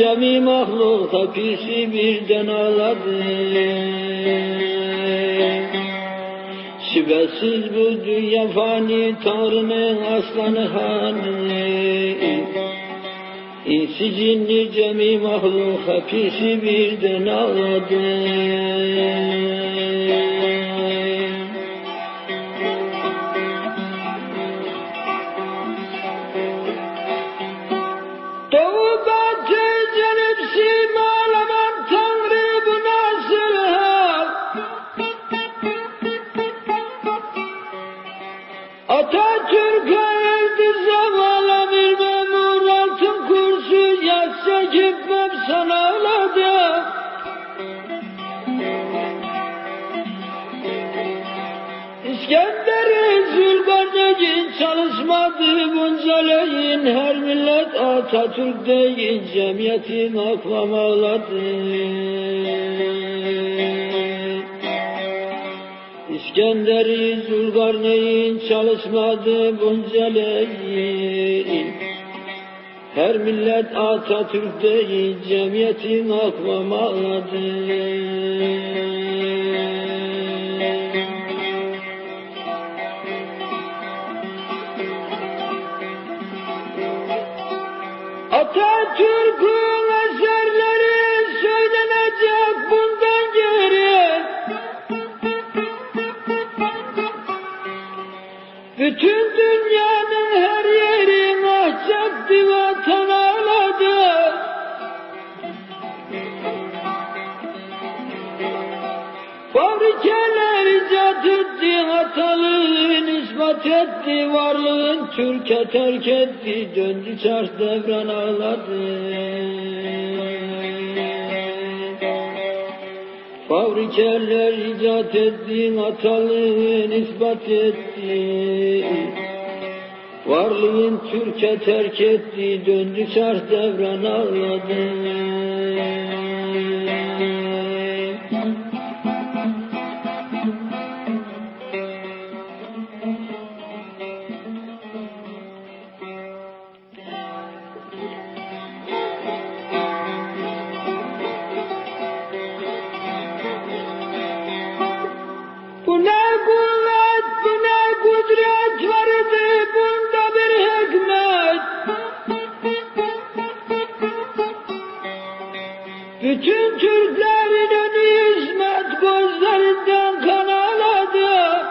Cemi mahluk hapisi birden ağladı Şüphesiz bu dünya fani Tanrı'nın aslanı hanı İnsi cinni cemi mahluk hapisi birden ağladı gitmem sana ağladı İskender'in Zülkarneyn çalışmadı Buncaleyin her millet Atatürk değil cemiyetin akvam ağladı. İskender'i Zülkarneyn çalışmadı Buncaleyin her millet Atatürk değil cemiyetin akvam ağladı Atatürk'ün eserleri söylenecek bundan geri. Bütün dünyanın Fabrikeler icat etti, hatalığın ispat etti, varlığın Türkiye terk etti, döndü çarş devran ağladı. Fabrikeler icat etti, hatalığın ispat etti, varlığın Türkiye terk etti, döndü çarş devran ağladı. Bütün Türklerin önü hizmet gözlerinden kan ağladı.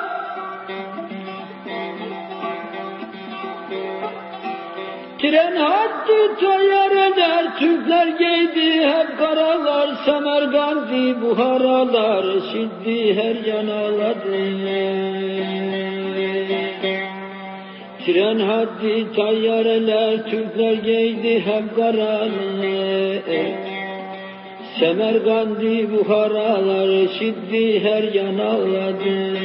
Tren hattı tayyareler, Türkler giydi hep karalar, Semerkandi buharalar, şiddi her yan ağladı. Tren haddi tayyareler, Türkler giydi hep karalar, Semerkandi buharalar, şiddi her yan ağladı.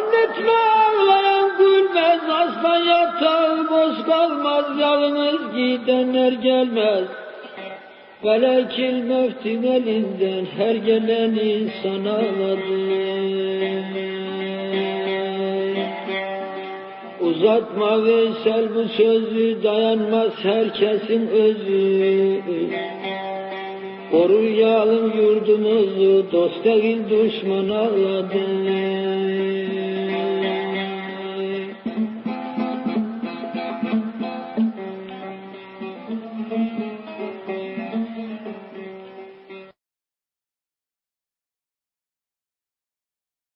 Zannetme ağlayan gülmez, aslan yatağı boş kalmaz, yalnız gidenler gelmez. Velekil mevtin elinden her gelen insan ağladı. Uzatma Veysel bu sözü dayanmaz herkesin özü. Koruyalım yurdumuzu dost değil düşman ağladı